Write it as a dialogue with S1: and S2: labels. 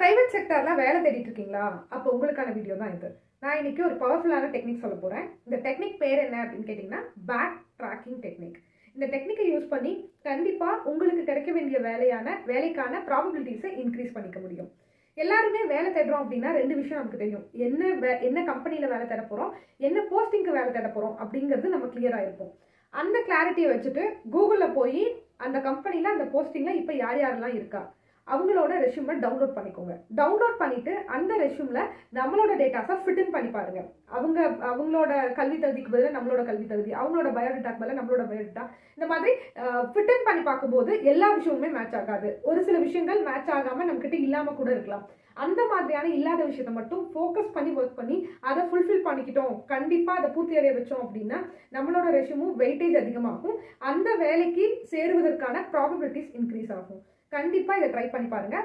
S1: Private செக்டர்ல வேலை தேடிட்டு இருக்கீங்களா? அப்போ உங்களுக்கான வீடியோ தான் இது. நான் இன்னைக்கு ஒரு பவர்ஃபுல்லான டெக்னிக் சொல்ல போகிறேன் இந்த டெக்னிக் பேர் என்ன அப்படின்னு கேட்டிங்கன்னா பேக் ட்ராக்கிங் டெக்னிக் இந்த டெக்னிக்கை யூஸ் பண்ணி கண்டிப்பாக உங்களுக்கு கிடைக்க வேண்டிய வேலையான வேலைக்கான ப்ராபபிலிட்டிஸை இன்க்ரீஸ் பண்ணிக்க முடியும். எல்லாருமே வேலை தேடுறோம் அப்படின்னா ரெண்டு விஷயம் நமக்கு தெரியும். என்ன வே- என்ன கம்பெனியில் வேலை தேட போகிறோம் என்ன போஸ்டிங்க்கு வேலை தேட போகிறோம் அப்படிங்கிறது நம்ம கிளியராக இருப்போம். அந்த கிளாரிட்டியை வச்சுட்டு கூகுளில் போய் அந்த கம்பெனியில் அந்த போஸ்டிங்கில் இப்போ யார் யாரெல்லாம் இருக்கா? அவங்களோட ரெஷ்யூமை டவுன்லோட் பண்ணிக்கோங்க. டவுன்லோட் பண்ணிவிட்டு அந்த ரெஷ்யூமில் நம்மளோட டேட்டாஸை ஃபிட் பண்ணி பாருங்கள் அவங்க அவங்களோட கல்வி தகுதிக்கு பதிலாக நம்மளோட கல்வி தகுதி அவங்களோட பயோடேட்டாக்கு பதிலாக நம்மளோட பயோடேட்டா இந்த மாதிரி ஃபிட் பண்ணி பார்க்கும்போது எல்லா விஷயமுமே மேட்ச் ஆகாது. ஒரு சில விஷயங்கள் மேட்ச் ஆகாமல் நம்மக்கிட்ட இல்லாமல் கூட இருக்கலாம். அந்த மாதிரியான இல்லாத விஷயத்தை மட்டும் ஃபோக்கஸ் பண்ணி ஒர்க் பண்ணி அதை ஃபுல்ஃபில் பண்ணிக்கிட்டோம். கண்டிப்பாக அதை பூர்த்தி அடைய வச்சோம் அப்படின்னா நம்மளோட ரெஷ்யூமும் வெயிட்டேஜ் அதிகமாகும். அந்த வேலைக்கு சேருவதற்கான ப்ராபபிலிட்டிஸ் இன்க்ரீஸ் ஆகும். கண்டிப்பாக இதை ட்ரை பண்ணி பாருங்க.